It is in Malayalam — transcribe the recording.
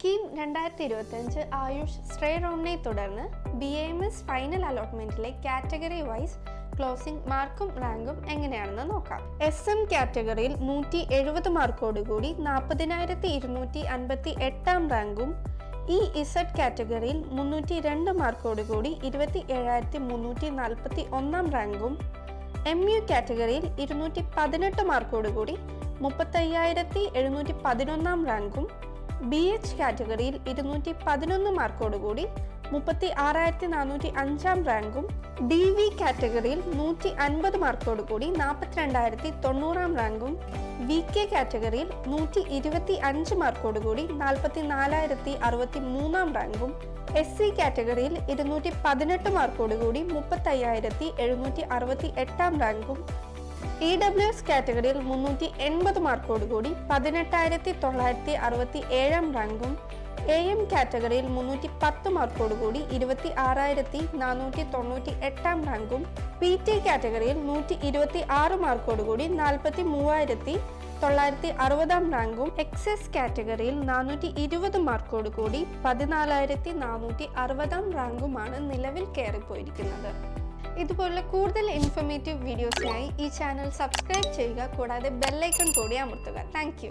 കീം രണ്ടായിരത്തി ഇരുപത്തഞ്ച് ആയുഷ് സ്ട്രേ റൗണ്ടിനെ തുടർന്ന് ബി എം എസ് ഫൈനൽ അലോട്ട്മെന്റിലെ കാറ്റഗറി വൈസ് ക്ലോസിംഗ് മാർക്കും റാങ്കും എങ്ങനെയാണെന്ന് നോക്കാം. എസ് എം കാറ്റഗറിയിൽ നൂറ്റി എഴുപത് മാർക്കോടുകൂടി നാൽപ്പതിനായിരത്തി ഇരുന്നൂറ്റി അൻപത്തി എട്ടാം റാങ്കും ഇ ഇസഡ് കാറ്റഗറിയിൽ മുന്നൂറ്റി രണ്ട് മാർക്കോടുകൂടി ഇരുപത്തി ഏഴായിരത്തി മുന്നൂറ്റി നാൽപ്പത്തി ഒന്നാം റാങ്കും എം യു കാറ്റഗറിയിൽ ഇരുന്നൂറ്റി പതിനെട്ട് മാർക്കോടുകൂടി മുപ്പത്തയ്യായിരത്തി എഴുന്നൂറ്റി പതിനൊന്നാം റാങ്കും ബി എച്ച് കാറ്റഗറിയിൽ ഇരുന്നൂറ്റി പതിനൊന്ന് മാർക്കോടുകൂടി മുപ്പത്തി ആറായിരത്തി നാനൂറ്റി അഞ്ചാം റാങ്കും ഡി വി കാറ്റഗറിയിൽ നൂറ്റി അൻപത് മാർക്കോടുകൂടി നാൽപ്പത്തിരണ്ടായിരത്തി തൊണ്ണൂറാം റാങ്കും വി കെ കാറ്റഗറിയിൽ നൂറ്റി ഇരുപത്തി അഞ്ച് മാർക്കോടുകൂടി നാൽപ്പത്തി നാലായിരത്തി അറുപത്തി മൂന്നാം റാങ്കും എസ് സി കാറ്റഗറിയിൽ ഇരുന്നൂറ്റി പതിനെട്ട് മാർക്കോടുകൂടി മുപ്പത്തയ്യായിരത്തി എഴുന്നൂറ്റി അറുപത്തി എട്ടാം റാങ്കും ഇ ഡബ്ല്യു എസ് കാറ്റഗറിയിൽ മുന്നൂറ്റി എൺപത് മാർക്കോടുകൂടി പതിനെട്ടായിരത്തി തൊള്ളായിരത്തി അറുപത്തി ഏഴാം റാങ്കും എ എം കാറ്റഗറിയിൽ മുന്നൂറ്റി പത്ത് മാർക്കോടുകൂടി ഇരുപത്തി ആറായിരത്തി നാനൂറ്റി തൊണ്ണൂറ്റി എട്ടാം റാങ്കും പി ടി കാറ്റഗറിയിൽ നൂറ്റി ഇരുപത്തി ആറ് മാർക്കോടുകൂടി നാൽപ്പത്തി മൂവായിരത്തി തൊള്ളായിരത്തി അറുപതാം റാങ്കും എക്സസ് കാറ്റഗറിയിൽ നാനൂറ്റി ഇരുപത് മാർക്കോടുകൂടി പതിനാലായിരത്തി നാനൂറ്റി അറുപതാം റാങ്കുമാണ് നിലവിൽ കയറിപ്പോയിരിക്കുന്നത്. ഇതുപോലുള്ള കൂടുതൽ ഇൻഫർമേറ്റീവ് വീഡിയോസിനായി ഈ ചാനൽ സബ്സ്ക്രൈബ് ചെയ്യുക കൂടാതെ ബെല്ലൈക്കൺ കൂടി അമർത്തുക. താങ്ക്